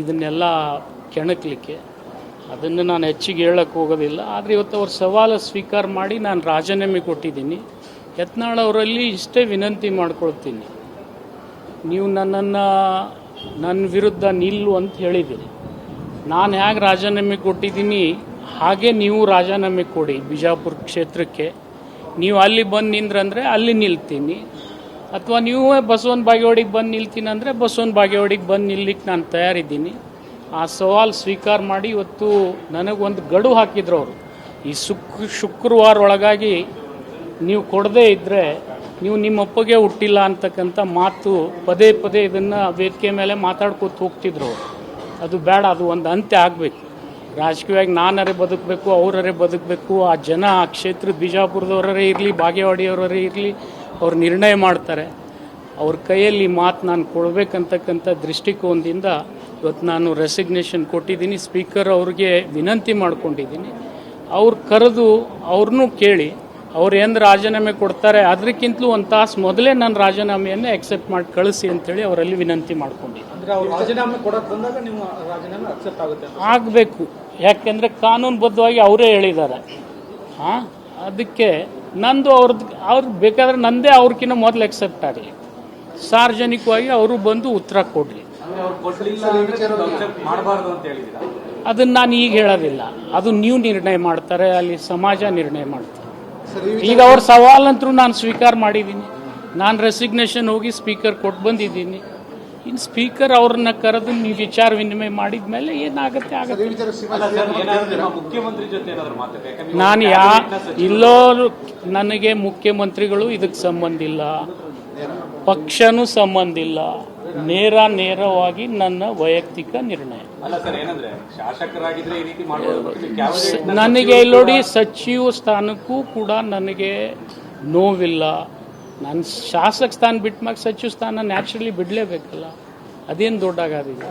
ಇದನ್ನೆಲ್ಲ ಕೆಣಕಲಿಕ್ಕೆ. ಅದನ್ನು ನಾನು ಹೆಚ್ಚಿಗೆ ಹೇಳಕ್ಕೆ ಹೋಗೋದಿಲ್ಲ. ಆದರೆ ಇವತ್ತು ಅವ್ರ ಸವಾಲು ಸ್ವೀಕಾರ ಮಾಡಿ ನಾನು ರಾಜೀನಾಮೆ ಕೊಟ್ಟಿದ್ದೀನಿ. ಯತ್ನಾಳ್ ಅವರಲ್ಲಿ ಇಷ್ಟೇ ವಿನಂತಿ ಮಾಡ್ಕೊಳ್ತೀನಿ. ನೀವು ನನ್ನನ್ನು, ನನ್ನ ವಿರುದ್ಧ ನಿಲ್ಲು ಅಂತ ಹೇಳಿದ್ದೀರಿ. ನಾನು ಹೇಗೆ ರಾಜೀನಾಮೆ ಕೊಟ್ಟಿದ್ದೀನಿ, ಹಾಗೆ ನೀವು ರಾಜೀನಾಮೆ ಕೊಡಿ ಬಿಜಾಪುರ ಕ್ಷೇತ್ರಕ್ಕೆ. ನೀವು ಅಲ್ಲಿ ಬಂದು ನಿಂದ್ರಂದ್ರೆ ಅಲ್ಲಿ ನಿಲ್ತೀನಿ. ಅಥವಾ ನೀವೇ ಬಸವನ ಬಾಗೇವಾಡಿಗೆ ಬಂದು ನಿಲ್ತೀನಿ ಅಂದರೆ ಬಸವನ ಬಾಗೇವಾಡಿಗೆ ಬಂದು ನಿಲ್ಲಿಕ್ಕೆ ನಾನು ತಯಾರಿದ್ದೀನಿ. ಆ ಸವಾಲು ಸ್ವೀಕಾರ ಮಾಡಿ ಇವತ್ತು ನನಗೊಂದು ಗಡು ಹಾಕಿದ್ರು ಅವರು. ಈ ಶುಕ್ ಶುಕ್ರವಾರ ಒಳಗಾಗಿ ನೀವು ಕೊಡದೇ ಇದ್ದರೆ ನೀವು ನಿಮ್ಮ ಒಪ್ಪಿಗೆ ಹುಟ್ಟಿಲ್ಲ ಅಂತಕ್ಕಂಥ ಮಾತು ಪದೇ ಪದೇ ಇದನ್ನು ವೇದಿಕೆ ಮೇಲೆ ಮಾತಾಡ್ಕೊತ ಹೋಗ್ತಿದ್ರು ಅವ್ರು. ಅದು ಬೇಡ, ಅದು ಒಂದು ಅಂತ್ಯ ಆಗಬೇಕು. ರಾಜಕೀಯವಾಗಿ ನಾನರೇ ಬದುಕಬೇಕು, ಅವರರೇ ಬದುಕಬೇಕು, ಆ ಜನ, ಆ ಕ್ಷೇತ್ರ ಬಿಜಾಪುರದವರೇ ಇರಲಿ ಬಾಗೇವಾಡಿಯವರೇ ಇರಲಿ ಅವ್ರು ನಿರ್ಣಯ ಮಾಡ್ತಾರೆ. ಅವ್ರ ಕೈಯಲ್ಲಿ ಮಾತು ನಾನು ಕೊಡಬೇಕಂತಕ್ಕಂಥ ದೃಷ್ಟಿಕೋನದಿಂದ ಇವತ್ತು ನಾನು ರೆಸಿಗ್ನೇಷನ್ ಕೊಟ್ಟಿದ್ದೀನಿ. ಸ್ಪೀಕರ್ ಅವ್ರಿಗೆ ವಿನಂತಿ ಮಾಡ್ಕೊಂಡಿದ್ದೀನಿ. ಅವ್ರು ಕರೆದು ಅವ್ರನ್ನೂ ಕೇಳಿ ಅವ್ರು ಏನು ರಾಜೀನಾಮೆ ಕೊಡ್ತಾರೆ ಅದಕ್ಕಿಂತಲೂ ಒಂದು ತಾಸು ಮೊದಲೇ ನಾನು ರಾಜೀನಾಮೆಯನ್ನು ಅಕ್ಸೆಪ್ಟ್ ಮಾಡಿ ಕಳಿಸಿ ಅಂತೇಳಿ ಅವರಲ್ಲಿ ವಿನಂತಿ ಮಾಡ್ಕೊಂಡಿದ್ದೀನಿ. ಅಂದ್ರೆ ಅವ್ರು ರಾಜೀನಾಮೆ ಕೊಡಕ್ ಬಂದಾಗ ನಿಮ್ಮ ರಾಜೀನಾಮೆ ಅಕ್ಸೆಪ್ಟ್ ಆಗುತ್ತೆ ಅಂತ. ಆಗಬೇಕು. ಯಾಕೆಂದರೆ ಕಾನೂನುಬದ್ಧವಾಗಿ ಅವರೇ ಹೇಳಿದ್ದಾರೆ. ಹಾಂ ಅದಕ್ಕೆ ನಂದು ಅವ್ರದ್ದು ಅವ್ರಿಗೆ ಬೇಕಾದ್ರೆ ನಂದೇ ಅವ್ರಕ್ಕಿಂತ ಮೊದಲು ಎಕ್ಸೆಪ್ಟ್ ಆಗಲಿ. ಸಾರ್ವಜನಿಕವಾಗಿ ಅವರು ಬಂದು ಉತ್ತರ ಕೊಡಲಿ. ಅದನ್ನು ನಾನು ಈಗ ಹೇಳೋದಿಲ್ಲ. ಅದು ನೀವು ನಿರ್ಣಯ ಮಾಡ್ತಾರೆ ಅಲ್ಲಿ ಸಮಾಜ ನಿರ್ಣಯ ಮಾಡ್ತಾರೆ ಈಗ ಅವ್ರ ಸವಾಲಂತರೂ ನಾನು ಸ್ವೀಕಾರ ಮಾಡಿದ್ದೀನಿ. ನಾನು ರೆಸಿಗ್ನೇಷನ್ ಹೋಗಿ ಸ್ಪೀಕರ್ ಕೊಟ್ಟು ಬಂದಿದ್ದೀನಿ. ಇನ್ನು ಸ್ಪೀಕರ್ ಅವ್ರನ್ನ ಕರೆದು ನೀವು ವಿಚಾರ ವಿನಿಮಯ ಮಾಡಿದ ಮೇಲೆ ಏನಾಗುತ್ತೆ ಆಗುತ್ತೆ. ಮುಖ್ಯಮಂತ್ರಿ ಜೊತೆ ಏನಾದ್ರು ಮಾತಾಡಿ ನಾನು ಯಾ ಇಲ್ಲೋ ನನಗೆ ಮುಖ್ಯಮಂತ್ರಿಗಳು ಇದಕ್ಕೆ ಸಂಬಂಧ ಇಲ್ಲ. ಪಕ್ಷನೂ ಸಂಬಂಧ ಇಲ್ಲ. ನೇರ ನೇರವಾಗಿ ನನ್ನ ವೈಯಕ್ತಿಕ ನಿರ್ಣಯ. ಅಲ್ಲ ಸರ್ ಏನಂದ್ರೆ ಶಾಸಕರಾಗಿದ್ರೆ ಈ ರೀತಿ ಮಾಡಬಹುದು ನನಗೆ ಇಲ್ಲೋಡಿ ನೋಡಿ ಸಚಿವ ಸ್ಥಾನಕ್ಕೂ ಕೂಡ ನನಗೆ ನೋವಿಲ್ಲ. ನಾನು ಶಾಸಕ ಸ್ಥಾನ ಬಿಟ್ಟ ಮ್ಯಾಗ ಸಚಿವ ಸ್ಥಾನ ನ್ಯಾಚುರಲಿ ಬಿಡಲೇಬೇಕಲ್ಲ. ಅದೇನು ದೊಡ್ಡ ಆಗೋದಿಲ್ಲ